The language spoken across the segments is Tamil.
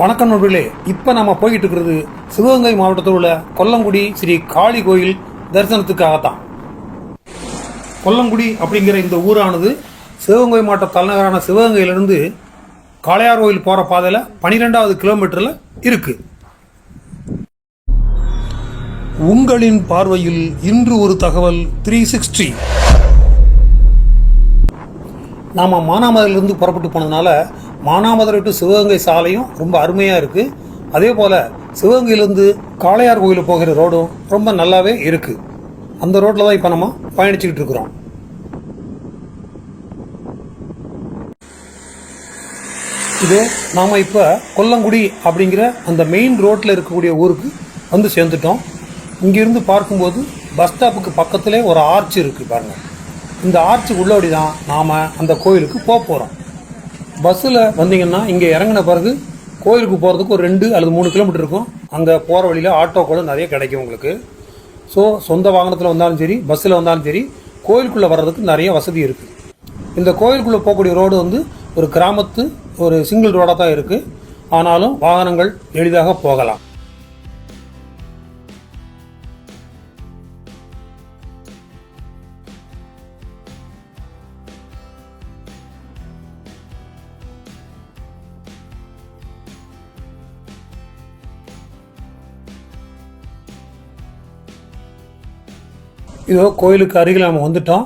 வணக்கம் நண்பர்களே இப்போ நம்ம போய்கிட்டு இருக்கிறது சிவகங்கை மாவட்டத்தில் உள்ள கொல்லங்குடி ஸ்ரீ காளி கோயில் தரிசனத்துக்காகத்தான். கொல்லங்குடி அப்படிங்கிற இந்த ஊரானது சிவகங்கை மாவட்ட தலைநகரான சிவகங்கையிலிருந்து காளையார் கோயில் போகிற பாதையில் பனிரெண்டாவது கிலோமீட்டரில் இருக்கு. உங்களின் பார்வையில் இன்று ஒரு தகவல் த்ரீ சிக்ஸ்டி நாம் மானாமதிலிருந்து புறப்பட்டு போனதுனால மானாமதுரை டு சிவகங்கை சாலையும் ரொம்ப அருமையாக இருக்குது அதே போல் சிவகங்கையிலேருந்து காளையார் கோயில் போகிற ரோடும் ரொம்ப நல்லாவே இருக்குது அந்த ரோட்டில் தான் இப்போ நம்ம பயணிச்சுக்கிட்டு இருக்கிறோம். இது நாம் இப்போ கொல்லங்குடி அப்படிங்கிற அந்த மெயின் ரோட்டில் இருக்கக்கூடிய ஊருக்கு வந்து சேர்ந்துட்டோம். இங்கிருந்து பார்க்கும்போது பஸ் ஸ்டாப்புக்கு பக்கத்திலே ஒரு ஆர்ச் இருக்குது பாருங்கள் இந்த ஆர்ச்சுக்கு உள்ளபடி தான் நாம் அந்த கோயிலுக்கு போக போகிறோம் பஸ்ஸில் வந்தீங்கன்னா இங்கே இறங்கின பிறகு கோயிலுக்கு போகிறதுக்கு ஒரு ரெண்டு அல்லது மூணு கிலோமீட்டர் இருக்கும். அங்கே போகிற வழியில் ஆட்டோ கூட நிறைய கிடைக்கும் உங்களுக்கு. ஸோ சொந்த வாகனத்தில் வந்தாலும் சரி பஸ்ஸில் வந்தாலும் சரி கோயிலுக்குள்ளே வர்றதுக்கு நிறைய வசதி இருக்குது இந்த கோயிலுக்குள்ளே போகக்கூடிய ரோடு வந்து ஒரு கிராமத்து ஒரு சிங்கிள் ரோடாக தான் இருக்குது ஆனாலும் வாகனங்கள் எளிதாக போகலாம். இதோ கோயிலுக்கு அருகில் நம்ம வந்துட்டோம்.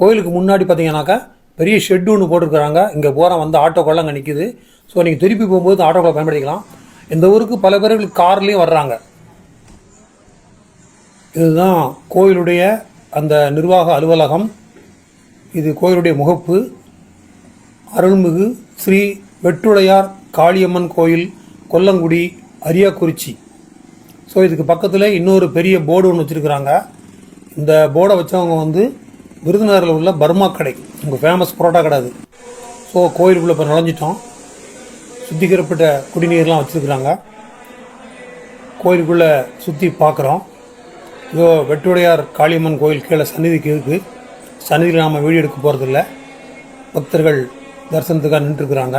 கோயிலுக்கு முன்னாடி பார்த்தீங்கன்னாக்கா பெரிய ஷெட் ஒன்று போட்டிருக்கிறாங்க. இங்கே போகிறோம் வந்து ஆட்டோக்கள்லாம் அங்கே நிற்கிது ஸோ நீங்கள் திருப்பி போகும்போது ஆட்டோக்களை பயன்படுத்திக்கலாம். இந்த ஊருக்கு பல பேர்கள் கார்லேயும் வர்றாங்க. இதுதான் கோயிலுடைய அந்த நிர்வாக அலுவலகம். இது கோயிலுடைய முகப்பு. அருள்மிகு ஸ்ரீ வெற்றுடையார் காளியம்மன் கோயில் கொல்லங்குடி அரியாக்குறிச்சி. ஸோ இதுக்கு பக்கத்தில் இன்னொரு பெரிய போர்டு ஒன்று வச்சுருக்குறாங்க. இந்த போர்டை வச்சவங்க வந்து விருதுநகரில் உள்ள பர்மா கடை. உங்கள் ஃபேமஸ் புரோட்டா கடை அது. ஸோ கோயிலுக்குள்ளே இப்போ நுழைஞ்சிட்டோம். சுத்திகரிப்பட்ட குடிநீர்லாம் வச்சுருக்குறாங்க. கோயிலுக்குள்ளே சுற்றி பார்க்குறோம். இதோ வெட்டுடையார் காளியம்மன் கோயில் கீழே சந்நிதிக்கு இருக்குது சந்நிதியில் நாம் வீடியோ எடுக்க போகிறதில்ல பக்தர்கள் தரிசனத்துக்காக நின்றுருக்குறாங்க.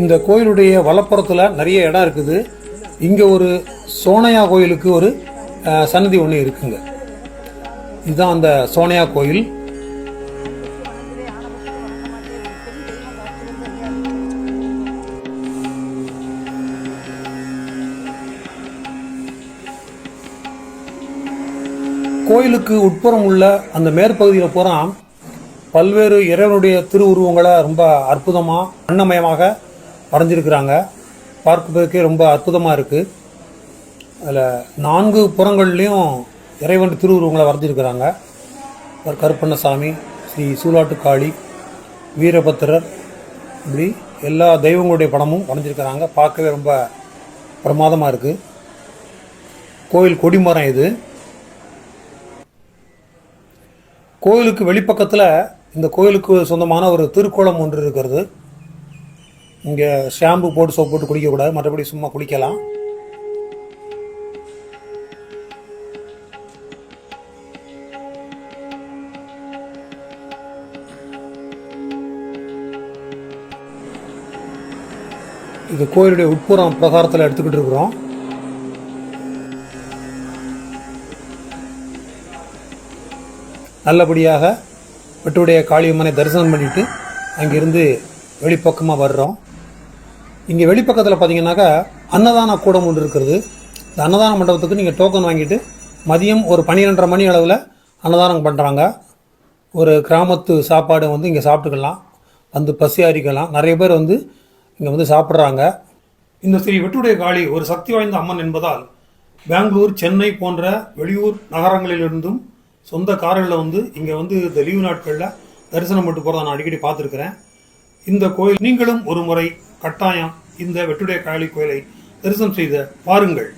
இந்த கோயிலுடைய வலப்புறத்தில் நிறைய இடம் இருக்குது. இங்கே ஒரு சோனையா கோயிலுக்கு ஒரு சன்னதி ஒன்று இருக்குங்க. இதுதான் அந்த சோனையா கோயில். கோயிலுக்கு உட்புறம் உள்ள அந்த மேற்பகுதியில் பூரா பல்வேறு இறைவனுடைய திருவுருவங்களை ரொம்ப அற்புதமாக அன்னமயமாக வரைஞ்சிருக்கிறாங்க. பார்ப்பதற்கே ரொம்ப அற்புதமாக இருக்குது அதில் நான்கு புறங்கள்லேயும் இறைவன் திருவுருவங்களை வரைஞ்சிருக்கிறாங்க. கருப்பண்ணசாமி ஸ்ரீ சூலாட்டு காளி வீரபத்திரர் இப்படி எல்லா தெய்வங்களுடைய படமும் வரைஞ்சிருக்கிறாங்க. பார்க்கவே ரொம்ப பிரமாதமாக இருக்குது கோயில் கொடிமரம் இது. கோயிலுக்கு வெளிப்பக்கத்தில் இந்த கோயிலுக்கு சொந்தமான ஒரு திருக்கோலம் ஒன்று இருக்கிறது. இங்கே ஷாம்பு போட்டு சோப் போட்டு குளிக்கக்கூடாது மற்றபடி சும்மா குளிக்கலாம். இது கோயிலுடைய உட்புறம் பிரகாரத்தில் எடுத்துக்கிட்டு இருக்கிறோம். நல்லபடியாக வெட்டுடைய காளியம்மனை தரிசனம் பண்ணிட்டு அங்கிருந்து வெளிப்பக்கமாக வர்றோம். இங்கே வெளிப்பக்கத்தில் பார்த்தீங்கன்னாக்கா அன்னதான கூடம் ஒன்று இருக்கிறது. இந்த அன்னதான மண்டபத்துக்கு நீங்கள் டோக்கன் வாங்கிட்டு மதியம் ஒரு பன்னிரெண்டரை மணி அளவில் அன்னதானம் பண்ணுறாங்க ஒரு கிராமத்து சாப்பாடு வந்து இங்கே சாப்பிட்டுக்கலாம். வந்து பசி அறிக்கலாம் நிறைய பேர் வந்து இங்கே வந்து சாப்பிட்றாங்க. இந்த ஸ்ரீ வெட்டுடைய காளி ஒரு சக்தி வாய்ந்த அம்மன் என்பதால் பெங்களூர் சென்னை போன்ற வெளியூர் நகரங்களிலிருந்தும் சொந்த கார்களில் வந்து இங்கே வந்து இந்த லீவு நாட்களில் தரிசனம் பண்ணிட்டு போகிறத நான் அடிக்கடி பார்த்துருக்குறேன். இந்த கோயில் நீங்களும் ஒரு முறை கட்டாயம் இந்த வெட்டுடைய காளி கோயிலை தரிசனம் செய்த பாருங்கள்.